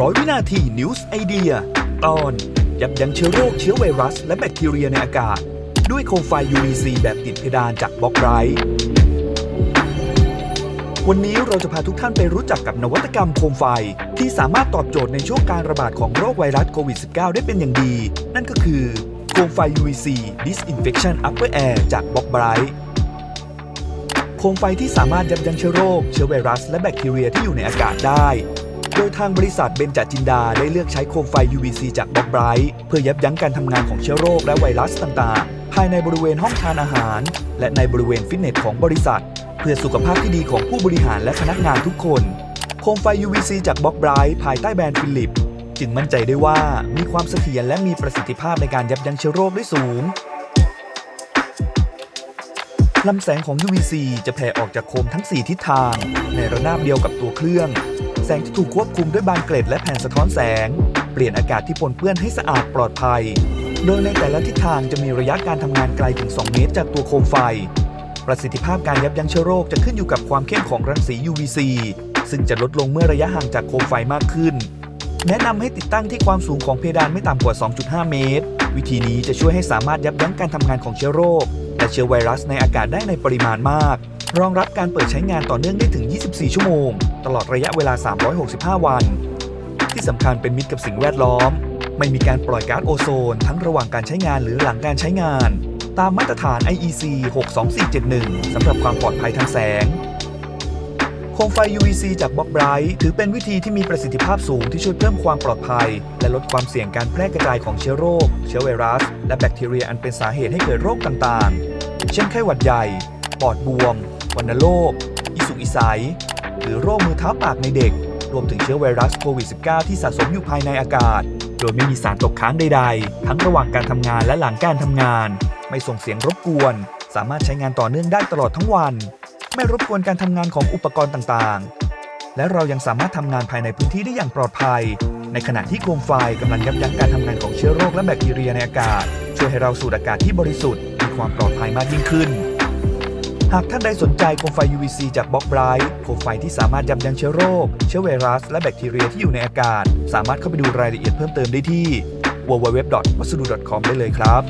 100 วินาที News ไอเดียตอน ยับยั้งเชื้อโรคเชื้อไวรัส และแบคทีเรียในอากาศ ด้วยโคมไฟ UVC แบบติดเพดานจากบล็อกไรท์วันนี้เราจะพาทุกท่านไปรู้จักกับนวัตกรรมโคมไฟ ที่สามารถตอบโจทย์ในช่วงการระบาดของโรคไวรัสโควิด -19 ได้เป็นอย่างดี นั่นก็คือ โคมไฟ UVC Disinfection Upper Air จากบล็อกไบรท์โคมไฟที่สามารถยับยั้งเชื้อโรค เชื้อไวรัส และแบคทีเรียที่อยู่ในอากาศได้ ดยทางบริษัทเบนจัดจินดาได้เลือกใช้โคมไฟ UVC จากบล็อกไบรท์เพื่อยับยั้งการทำงานของเชื้อโรคและไวรัสต่างๆ ภายในบริเวณห้องทานอาหาร และในบริเวณฟิตเนสของบริษัท เพื่อสุขภาพที่ดีของผู้บริหารและพนักงานทุกคน โคมไฟ UVC จากบล็อกไบรท์ภายใต้แบรนด์ฟิลิปจึงมั่นใจได้ว่ามีความเสถียรและมีประสิทธิภาพในการยับยั้งเชื้อโรคได้สูงลำแสงของ UVC จะแผ่ออกจากโคมทั้ง 4 ทิศทาง ในระนาบเดียวกับตัวเครื่อง สงที่ถูกควบคุมด้วยบานเกล็ดและแผ่นสะท้อนแสง เปลี่ยนอากาศที่ปนเปื้อนให้สะอาดปลอดภัย โดยในแต่ละทิศทางจะมีระยะการทำงานไกลถึง 2 เมตรจากตัวโคมไฟ ประสิทธิภาพการยับยั้งเชื้อโรคจะขึ้นอยู่กับความเข้มของรังสี UVC ซึ่งจะลดลงเมื่อระยะห่างจากโคมไฟมากขึ้น แนะนำให้ติดตั้งที่ความสูงของเพดานไม่ต่ำกว่า 2.5 เมตร วิธีนี้จะช่วยให้สามารถยับยั้งการทำงานของเชื้อโรค และเชื้อไวรัสในอากาศได้ในปริมาณมาก รองรับการเปิดใช้งานต่อเนื่องได้ถึง 24 ชั่วโมง ตลอดระยะเวลา 365 วัน ที่สำคัญเป็นมิตรกับสิ่งแวดล้อม ไม่มีการปล่อยก๊าซโอโซน ทั้งระหว่างการใช้งานหรือหลังการใช้งาน ตามมาตรฐาน IEC 62471 สำหรับความปลอดภัยทางแสง โคมไฟ UVC จากบล็อกไบรท์ถือเป็นวิธีที่มีประสิทธิภาพสูงที่ช่วยเพิ่มความปลอดภัย และลดความเสี่ยงการแพร่กระจายของเชื้อโรค เชื้อไวรัส และแบคทีเรียอันเป็นสาเหตุให้เกิดโรคต่างๆ เช่นไข้หวัดใหญ่ ปอดบวม วัณโรคอิสุกอิสัย หรือโรคมือเท้าปากในเด็ก รวมถึงเชื้อไวรัสโควิด -19 ที่สะสมอยู่ภายในอากาศ โดยไม่มีสารตกค้างใดๆ ทั้งระหว่างการทำงานและหลังการทำงาน ไม่ส่งเสียงรบกวน สามารถใช้งานต่อเนื่องได้ตลอดทั้งวัน ไม่รบกวนการทำงานของอุปกรณ์ต่างๆ และเรายังสามารถทำงานภายในพื้นที่ได้อย่างปลอดภัย ในขณะที่โคมไฟกำลังยับยั้งการทำงานของเชื้อโรคและแบคทีเรียในอากาศ ช่วยให้เราสูดอากาศที่บริสุทธิ์มีความปลอดภัยมากยิ่งขึ้น หากท่านใดสนใจโคมไฟ UVC จากบล็อกไบรท์โคมไฟที่สามารถยับยั้งเชื้อโรค เชื้อไวรัส และแบคทีเรียที่อยู่ในอากาศ สามารถเข้าไปดูรายละเอียดเพิ่มเติมได้ที่ www.wasudu.com ได้เลยครับ